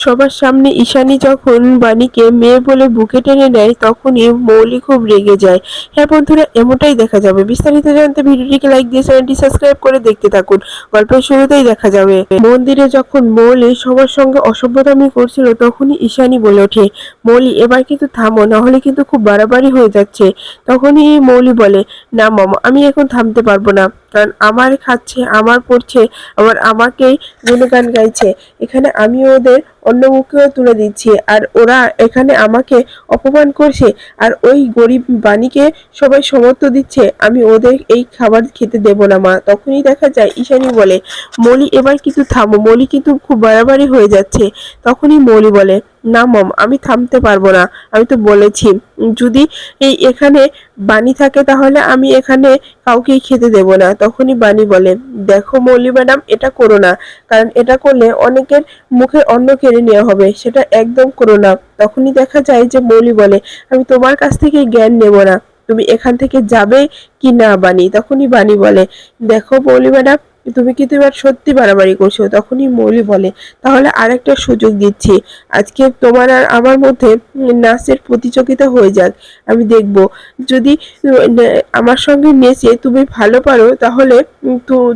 সবার সামনে ঈশানী যখন বাণীকে মেয়ে বলে বুকে টেনে নেয়, তখনই মৌলি খুব রেগে যায়। হ্যাঁ বন্ধুরা, এমনটাই দেখা যাবে। বিস্তারিত জানতে ভিডিওটিকে লাইক দিয়ে চ্যানেলটি সাবস্ক্রাইব করে দেখতে থাকুন। গল্পের শুরুতেই দেখা যাবে। মন্দিরে যখন মৌলি সবার সঙ্গে অসভ্যতামি করছিল, তখনই ঈশানী বলে ওঠে, মৌলি, এবার কিন্তু থামো না হলে কিন্তু খুব বাড়াবাড়ি হয়ে যাচ্ছে। তখনই মৌলি বলে, না মামা, আমি এখন থামতে পারব না। কারণ আমার খাচ্ছে, আমার পড়ছে, আবার আমাকেই গুণগান গাইছে। এখানে আমি ওদের অন্য মুখেও তুলে দিচ্ছি। আর ওরা এখানে আমাকে অপমান করছে। আর ওই গরিব বাণীকে সবাই সমর্থ দিচ্ছে। আমি ওদের এই খাবার খেতে দেব না, মা। তখনই দেখা যায়, ঈশানি বলে, মলি, এবার কিন্তু থামো। মলি কিন্তু খুব বাড়াবাড়ি হয়ে যাচ্ছে। তখনই মলি বলে না, মম, আমি থামতে পারব না। আমি তো বলেছি, যদি এই এখানে বাণী থাকে তাহলে আমি এখানে কাউকেই খেতে দেব না। তখনই বাণী বলে, দেখো মৌলি ম্যাডাম, এটা করো না, কারণ এটা করলে অনেকের মুখে অন্ন কেড়ে নেওয়া হবে, সেটা একদম করো না। তখনই দেখা যায় যে মৌলি বলে, আমি তোমার কাছ থেকে জ্ঞান নেব না, তুমি এখান থেকে যাবে কি না বাণী? তখনই বাণী বলে, দেখো মৌলি ম্যাডাম তুমি কিন্তু এবার সত্যি বাড়াবাড়ি করছ? তখনই মৌলি বলে, তাহলে আরেকটা সুযোগ দিচ্ছি। আজকে তোমার আর আমার মধ্যে নাচের প্রতিযোগিতা হয়ে যাক। আমি দেখব। যদি আমার সঙ্গে নেচে তুমি ভালো পারো, তাহলে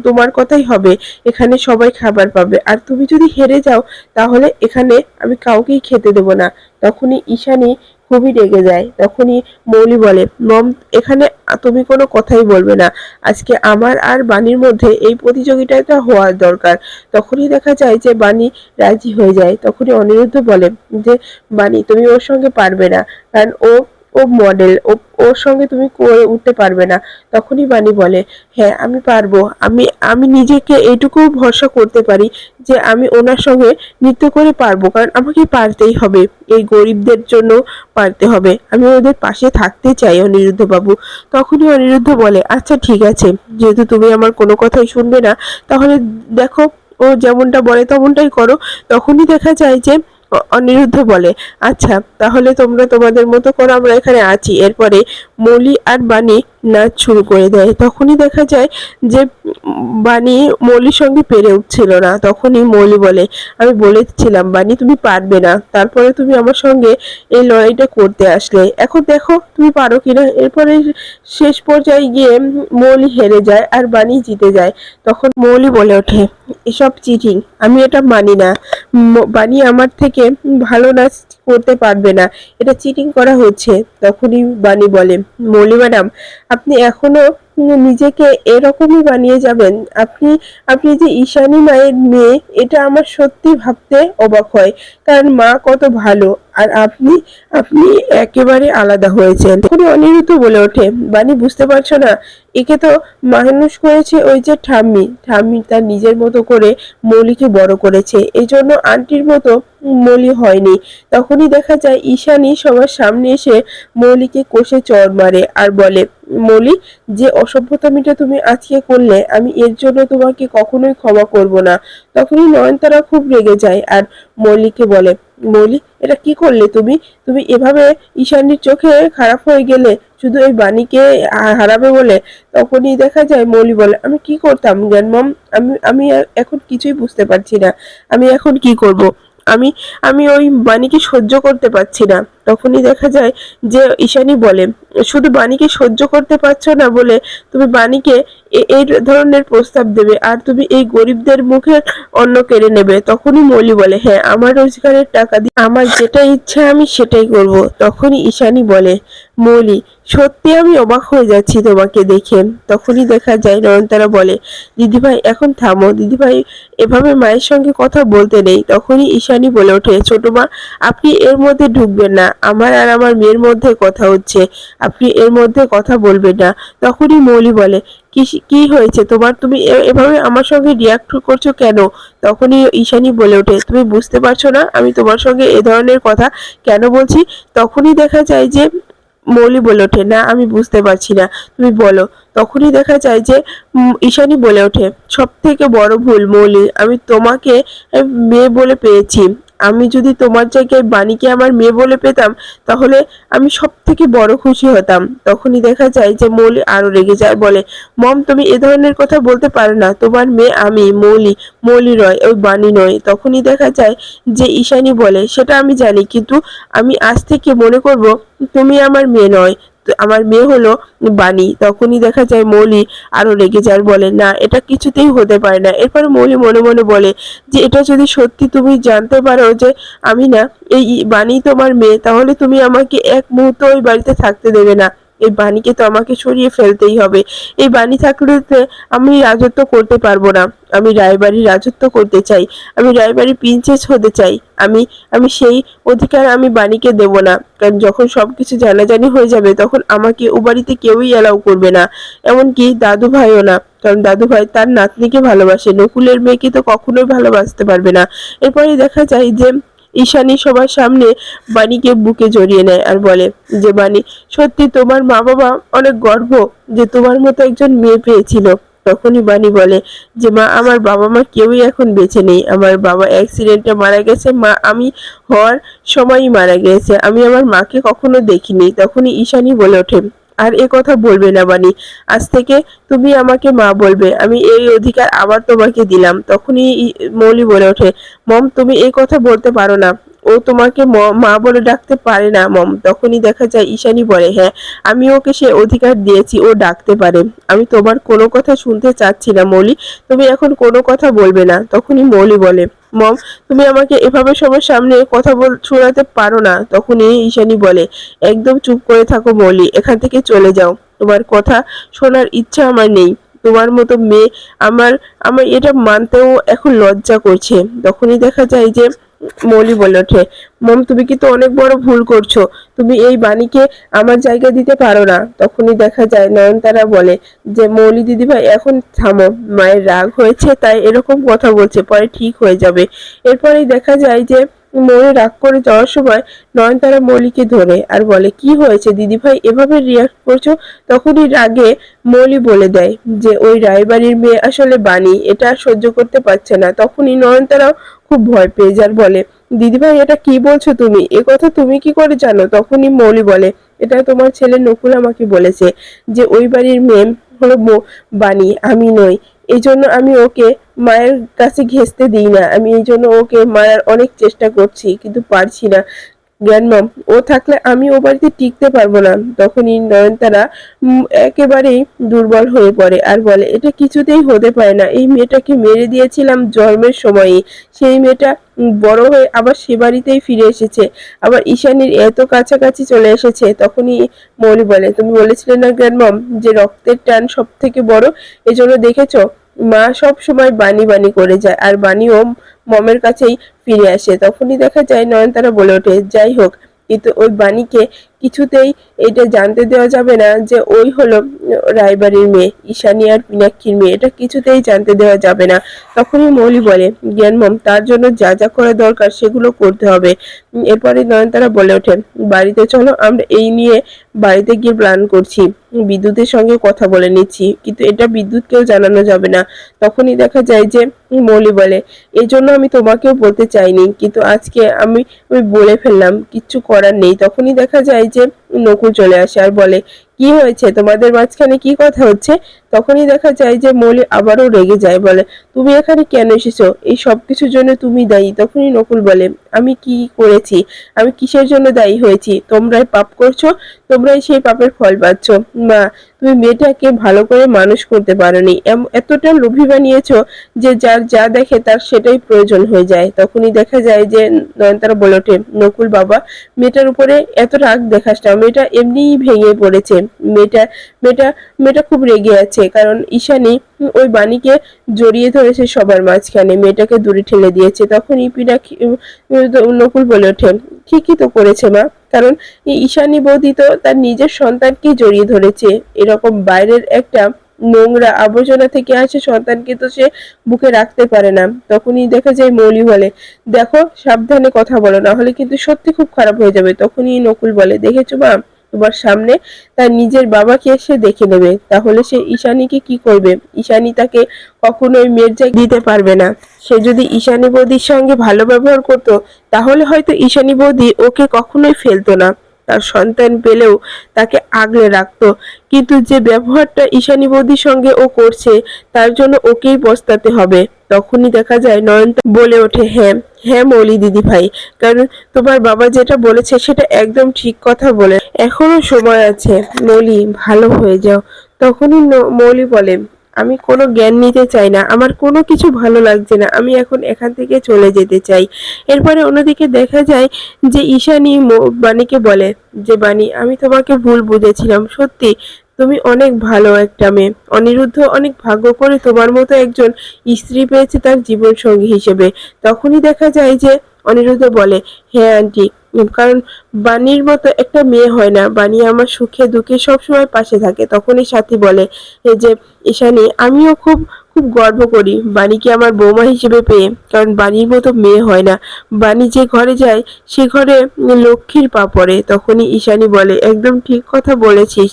তোমার কথাই হবে। এখানে সবাই খাবার পাবে। আর তুমি যদি হেরে যাও, তাহলে এখানে আমি কাউকেই খেতে দেবো না। তখনই ঈশানী খুবই রেগে যায়। তখনই মৌলি বলে, মম, এখানে তুমি কোনো কথাই বলবে না। আজকে আমার আর বাণীর মধ্যে এই প্রতিযোগিতাটা হওয়ার দরকার। তখনই দেখা যায় যে বাণী রাজি হয়ে যায়। তখনই অনিরুদ্ধ বলে, যে বাণী, তুমি ওর সঙ্গে পারবে না। কারণ ও ও মডেল ও, ওর সঙ্গে তুমি উঠতে পারবে না। তখনই বাণী বলে হ্যাঁ আমি পারব। আমি আমি নিজেকে এইটুকু ভরসা করতে পারি যে আমি ওনার সঙ্গে নৃত্য করে পারব। কারণ আমাকে পারতেই হবে। এই গরিবদের জন্য পারতে হবে। আমি ওদের পাশে থাকতে চাই অনিরুদ্ধ বাবু তখনই অনিরুদ্ধ বলে আচ্ছা ঠিক আছে। যেহেতু তুমি আমার কোনো কথাই শুনবে না, তাহলে দেখো, ও যেমনটা বলে তেমনটাই করো। তখনই দেখা যায় যে অনিরুদ্ধ বলে আচ্ছা তাহলে তোমরা তোমাদের মতো করে আমরা এখানে আছি। এরপরে মলি আর বাণী নাচ শুরু করে দেয়। তখনই দেখা যায় যে বাণী মলির সঙ্গে পেরে উঠছিল না। তখনই মলি বলে, আমি বলেছিলাম বাণী, তুমি পারবে না। তারপরে তুমি আমার সঙ্গে এই লড়াইটা করতে আসলে। এখন দেখো, তুমি পারো কিনা? এরপরে শেষ পর্যায়ে গিয়ে মৌলি হেরে যায় আর বাণী জিতে যায়। তখন মৌলি বলে ওঠে এসব চিটিং আমি এটা মানি না। বাণী আমার থেকে ভালো নাচ করতে পারবে না। এটা চিটিং করা হচ্ছে, তখনই বাণী বলে। মৌলি ম্যাডাম আপনি এখনও নিজেকে এরকমই বানিয়ে যাবেন। আপনি আপনি যে ঈশানী মায়ের মেয়ে, এটা আমার সত্যি ভাবতে অবাক হয়। কারণ মা কত ভালো, আর আপনি আপনি একেবারে আলাদা হয়েছেন। তখন অনিরুদ্ধ বলে ওঠে। বানি বুঝতে পারছ না? একে তো মানুষ করেছে ওই যে ঠাম্মি। ঠাম্মি তার নিজের মতো করে মৌলিকে বড় করেছে। এই জন্য আন্টির মতো মলি হয়নি। তখনই দেখা যায় ঈশানী সবার সামনে এসে মৌলিকে কষে চড় মারে আর বলে মলি, যে অসভ্যতামিটা তুমি আজকে করলে, আমি এর জন্য তোমাকে কখনোই ক্ষমা করব না। তখনই নয়নতারা খুব রেগে যায় আর মৌলিকে বলে, মৌলি, এটা কি করলে তুমি? তুমি এভাবে ঈশানীর চোখে খারাপ হয়ে গেলে শুধু এই বাণীকে হারাবে বলে? তখনই দেখা যায় মৌলি বলে, আমি কি করতাম জ্ঞানমম? আমি আমি এখন কিছুই বুঝতে পারছি না। আমি এখন কি করব? আমি আমি ওই বাণীকে সহ্য করতে পারছি না। তখনই দেখা যায় যে ঈশানী বলে, শুধু বাণীকে সহ্য করতে পারছ না বলে তুমি বাণীকে এই ধরনের প্রস্তাব দেবে। আর তুমি এই গরিবদের মুখে অন্ন কেড়ে নেবে। তখনই মৌলি বলে হ্যাঁ আমার রোজগারের টাকা দিয়ে আমার যেটা ইচ্ছা আমি সেটাই করব। তখনই ঈশানি বলে, মৌলি, সত্যি আমি অবাক হয়ে যাচ্ছি তোমাকে দেখে। তখনই দেখা যায় নয়নতারা বলে, দিদিভাই, এখন থামো। দিদিভাই এভাবে মায়ের সঙ্গে কথা বলতে নেই। তখনই ঈশানি বলে ওঠে, ছোট মা, আপনি এর মধ্যে ঢুকবেন না। আমার আর আমার মেয়ের মধ্যে কথা হচ্ছে। আপনি এর মধ্যে কথা বলবেন না। তখনই মৌলি বলে কি কি হয়েছে? তোমার তুমি এভাবে আমার সঙ্গে রিয়াক্ট করছ কেন? তখনই ঈশানী বলে ওঠে, তুমি বুঝতে পারছ না? আমি তোমার সঙ্গে এ ধরনের কথা কেন বলছি? তখনই দেখা যায় যে মৌলি বলে ওঠে, না, আমি বুঝতে পারছি না। তুমি বলো। তখনই দেখা যায় যে ঈশানী বলে ওঠে সব থেকে বড় ভুল মৌলি, আমি তোমাকে মেয়ে বলে পেয়েছি। আমি যদি তোমার জায়গায় বাণীকে আমার মেয়ে বলে পেতাম, তাহলে আমি সব থেকে বড় খুশি হতাম। তখনই দেখা যায় যে মৌলি আরও রেগে যায়, বলে, মম, তুমি এ ধরনের কথা বলতে পারো না। তোমার মেয়ে আমি, মৌলি মৌলি রয়, ওই বাণী নয়। তখনই দেখা যায় যে ঈশানী বলে, সেটা আমি জানি, কিন্তু আমি আজ থেকে মনে করব তুমি আমার মেয়ে নয়। আমার মেয়ে হলো বাণী। তখনই দেখা যায় মৌলি আরও রেগে যায় বলে, না, এটা কিছুতেই হতে পারে না। এরপর মৌলি মনে মনে বলে যে, এটা যদি সত্যি তুমি জানতে পারো যে আমি না, এই বাণী তোমার মেয়ে, তাহলে তুমি আমাকে এক মুহূর্ত ওই বাড়িতে থাকতে দেবে না। এই বাণীকে তো আমাকে সরিয়ে ফেলতেই হবে। এই বাণী থাকলে আমি রাজত্ব করতে পারব না। আমি রায়বাড়ির রাজত্ব করতে চাই। আমি রায়বাড়ির প্রিন্সেস হতে চাই। আমি আমি সেই অধিকার আমি বাণীকে দেব না। কারণ যখন সব কিছু জানাজানি হয়ে যাবে, তখন আমাকে ও বাড়িতে কেউই অ্যালাউ করবে না। এমনকি দাদু ভাইও না। কারণ দাদু ভাই তার নাতনিকে ভালোবাসে। নকুলের মেয়েকে তো কখনোই ভালোবাসতে পারবে না। এরপরে দেখা যায় যে ঈশানী সবার সামনে বাণীকে বুকে জড়িয়ে নেয় আর বলে যে, বাণী, সত্যি তোমার মা বাবা অনেক গর্ব যে তোমার মতো একজন মেয়ে পেয়েছিল। তখনই বাণী বলে যে, মা, আমার বাবা মা কেউই এখন বেঁচে নেই। আমার বাবা অ্যাক্সিডেন্টে মারা গেছে। মা, আমি হওয়ার সময়ই মারা গেছে। আমি আমার মাকে কখনো দেখিনি। তখনই ঈশানী বলে ওঠে আর এ কথা বলবে না বাণী আজ থেকে তুমি আমাকে মা বলবে, আমি এই অধিকার আবার তোমাকে দিলাম। তখনই মৌলি বলে ওঠে, মম, তুমি এই কথা বলতে পারো না। ও তোমাকে ম- বলে ডাকতে পারে না, মম। তখনই দেখা যায় ঈশানি বলে হ্যাঁ আমি ওকে সে অধিকার দিয়েছি, ও ডাকতে পারে। আমি তোমার কোনো কথা শুনতে চাচ্ছি না, মৌলি। তুমি এখন কোনো কথা বলবে না। তখনই মৌলি বলে মম, তুমি আমাকে এভাবে সবার সামনে কথা বল, শোনাতে পারো না। তখনই ঈশানী বলে, একদম চুপ করে থাকো মৌলি, এখান থেকে চলে যাও। তোমার কথা শোনার ইচ্ছা আমার নেই। তোমার মতো মেয়ে আমার আমার এটা মানতেও এখন লজ্জা করছে। তখনই দেখা যায় যে মৌলি বলে ওঠে, মম, তুমি কিন্তু অনেক বড় ভুল করছ। তুমি এই বাণীকে আমার জায়গা দিতে পারো না। তখনই দেখা যায় নয়নতারা বলে যে, মৌলি দিদিভাই, এখন থামো, মায়ের রাগ হয়েছে, তাই এরকম কথা বলছে, পরে ঠিক হয়ে যাবে। এরপরেই দেখা যায় যে মনে রাগ করে যাওয়ার সময় নয়নতারা মৌলিকে ধরে আর বলে, কি হয়েছে দিদিভাই? এভাবে রিয়াক্ট করছ? তখনই রাগে মৌলি বলে দেয় যে, ওই রায়বাড়ির মেয়ে আসলে বাণী, এটা সহ্য করতে পারছে না। তখনই নয়নতারাও খুব ভয় পেয়ে যার বলে, দিদিভাই, এটা কি বলছো তুমি? এ কথা তুমি কি করে জানো? তখনই মৌলি বলে, এটা তোমার ছেলে নকুল আমাকে বলেছে যে, ওই বাড়ির মেয়ে হলো বাণী, আমি নই। এই জন্য আমি ওকে মায়ের কাছে ঘেঁচতে দিই না। আমি এই জন্য ওকে মারার অনেক চেষ্টা করছি, কিন্তু পারছি না। গ্র্যান্ডমম ও থাকলে আমি ও বাড়িতে টিকতে পারব না। তখনই নয়নতারা একেবারেই দুর্বল হয়ে পড়ে আর বলে, এটা কিছুতেই হতে পারে না। এই মেয়েটাকে মেরে দিয়েছিলাম জন্মের সময়ই। সেই মেয়েটা বড় হয়ে আবার সে বাড়িতেই ফিরে এসেছে। আবার ঈশানীর এত কাছাকাছি চলে এসেছে। তখনই মৌলি বলে, তুমি বলেছিলে না গ্র্যান্ডমম যে রক্তের টান সব থেকে বড়? এজন্য দেখেছ মা সব সময় বাণী বানি করে যায়, আর বাণীও মমের কাছেই ফিরে আসে। তখনই দেখা যায় নয়নতারা বলে ওঠে, যাই হোক, কিন্তু ওই বাণীকে কিছুতেই এটা জানতে দেওয়া যাবে না যে ওই হলো রায়বাড়ির মেয়ে, ঈশানী আর পিনাক্ষীর মেয়ে। এটা কিছুতেই জানতে দেওয়া যাবে না। তখনই মৌলি বলে জ্ঞানমম তার জন্য যা যা করা দরকার সেগুলো করতে হবে। এরপরে নয়নতারা বলে ওঠে, বাড়িতে চলো, আমরা এই নিয়ে বাড়িতে গিয়ে প্ল্যান করছি। বিদ্যুতের সঙ্গে কথা বলে নিচ্ছি, কিন্তু এটা বিদ্যুৎকেও জানানো যাবে না। তখনই দেখা যায় যে মৌলি বলে এই জন্য আমি তোমাকেও বলতে চাইনি, কিন্তু আজকে আমি আমি বলে ফেললাম, কিচ্ছু করার নেই। তখনই দেখা যায় যে নকুল চলে আসে আর বলে কি হয়েছে? তোমাদের মাঝখানে কি কথা হচ্ছে? তখনই দেখা যায় যে মৌলি আবারও রেগে যায়, বলে, তুমি এখানে কেন এসেছ? এই সব কিছুর জন্য তুমি দায়ী। তখনই নকুল বলে, আমি কি করেছি? আমি কিসের জন্য দায়ী হয়েছি? তোমরাই পাপ করছ, তোমরাই সেই পাপের ফল পাচ্ছ। মা, তুমি মেয়েটাকে ভালো করে মানুষ করতে পারোনি। এতটা লোভী বানিয়েছো যে যার যা দেখে তার সেটাই প্রয়োজন হয়ে যায়। তখনই দেখা যায় যে নয়নতারা বলে ওঠে, নকুল বাবা, মেয়েটার উপরে এত রাগ দেখাস না। মেয়েটা এমনিই ভেঙে পড়েছে। মেয়েটা মেয়েটা মেয়েটা খুব রেগে আছে। কারণ ঈশানি ওই বাণীকে জড়িয়ে ধরেছে সবার মাঝখানে। মেয়েটাকে দূরে ঠেলে দিয়েছে। উম, উম, নকুল বলে ওঠে ঠিকই তো করেছে মা। কারণ ঈশানী বৌদি তো তার নিজের সন্তানকেই জড়িয়ে ধরেছে। এরকম বাইরের একটা নোংরা আবর্জনা থেকে আসে সন্তানকে তো সে বুকে রাখতে পারে না। তখনই দেখা যায় মৌলি বলে দেখো সাবধানে কথা বলো না হলে কিন্তু সত্যি খুব খারাপ হয়ে যাবে। তখনই নকুল বলে দেখেছ মা তোমার সামনে তার নিজের বাবাকে এসে দেখে নেবে। তাহলে সে ঈশানীকে কি করবে? ঈশানী তাকে কখনোই মেয়ের দিতে পারবে না। সে যদি ঈশানী বৌদির সঙ্গে ভালো ব্যবহার করত, তাহলে হয়তো ঈশানী বৌদি ওকে কখনোই ফেলতো না। তার সন্তান পেলেও তাকে আগলে রাখত। কিন্তু যে ব্যবহারটা ঈশানী বৌদির সঙ্গে ও করছে, তার জন্য ওকেই পস্তাতে হবে। তখনই দেখা যায় নয়নতা বলে ওঠে হ্যাঁ হ্যাঁ মৌলি দিদি ভাই, কারণ তোমার বাবা যেটা বলেছে সেটা একদম ঠিক কথা বলে। এখনও সময় আছে, মৌলি ভালো হয়ে যাও। তখনই মৌলি বলে, আমি কোনো জ্ঞান নিতে চাই না, আমার কোনো কিছু ভালো লাগছে না, আমি এখন এখান থেকে চলে যেতে চাই। এরপরে অন্যদিকে দেখা যায় যে ঈশানী বাণীকে বলে যে, বাণী, আমি তোমাকে ভুল বুঝেছিলাম, সত্যি। তুমি অনেক ভালো একটা মেয়ে। অনিরুদ্ধ অনেক ভাগ্য করে তোমার মতো একজন স্ত্রী পেয়েছে তার জীবন সঙ্গী হিসেবে। তখনই দেখা যায় যে অনিরুদ্ধ বলে হ্যাঁ আন্টি কারণ বাণীর মতো একটা মেয়ে হয় না। বাণী আমার সুখে দুঃখে সবসময় পাশে থাকে। তখনই সাথী বলে যে ঈশানী, আমিও খুব খুব গর্ব করি বাণীকে আমার বৌমা হিসেবে পেয়ে, কারণ বাণীর মতো মেয়ে হয় না। বাণী যে ঘরে যায়, সে ঘরে লক্ষ্মীর পা পড়ে, তখনই ঈশানী বলে, একদম ঠিক কথা বলেছিস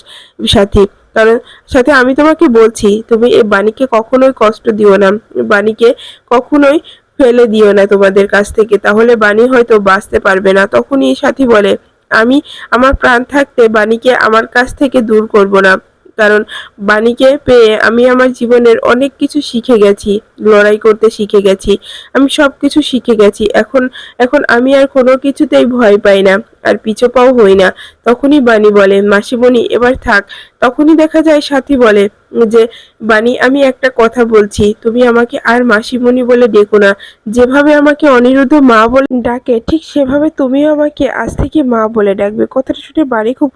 সাথী। কারণ সাথে, আমি তোমাকে বলছি, তুমি এই বাণীকে কখনোই কষ্ট দিও না। বাণীকে কখনোই ফেলে দিও না তোমাদের কাছ থেকে। তাহলে বাণী হয়তো বাঁচতে পারবে না। তখনই সাথী বলে, আমি, আমার প্রাণ থাকতে বাণীকে আমার কাছ থেকে দূর করব না। কারণ বাণীকে পেয়ে আমি আমার জীবনের অনেক কিছু শিখে গেছি, লড়াই করতে শিখে গেছি, আমি সব কিছু শিখে গেছি। এখন এখন আমি আর কোনো কিছুতেই ভয় পাই না আর পিছু পাও হই না। তখনই বাণী বলে, মাসিমণি, এবার থাক। তখনই দেখা যায় সাথী বলে যে, বাণী, আমি একটা কথা বলছি। তুমি আমাকে আর মাসিমণি বলে ডেকো না। যেভাবে আমাকে অনিরুদ্ধ মা বলে ডাকে, ঠিক সেভাবে তুমিও আমাকে আজ থেকে মা বলে ডাকবে। কথাটা শুনে বাণী খুব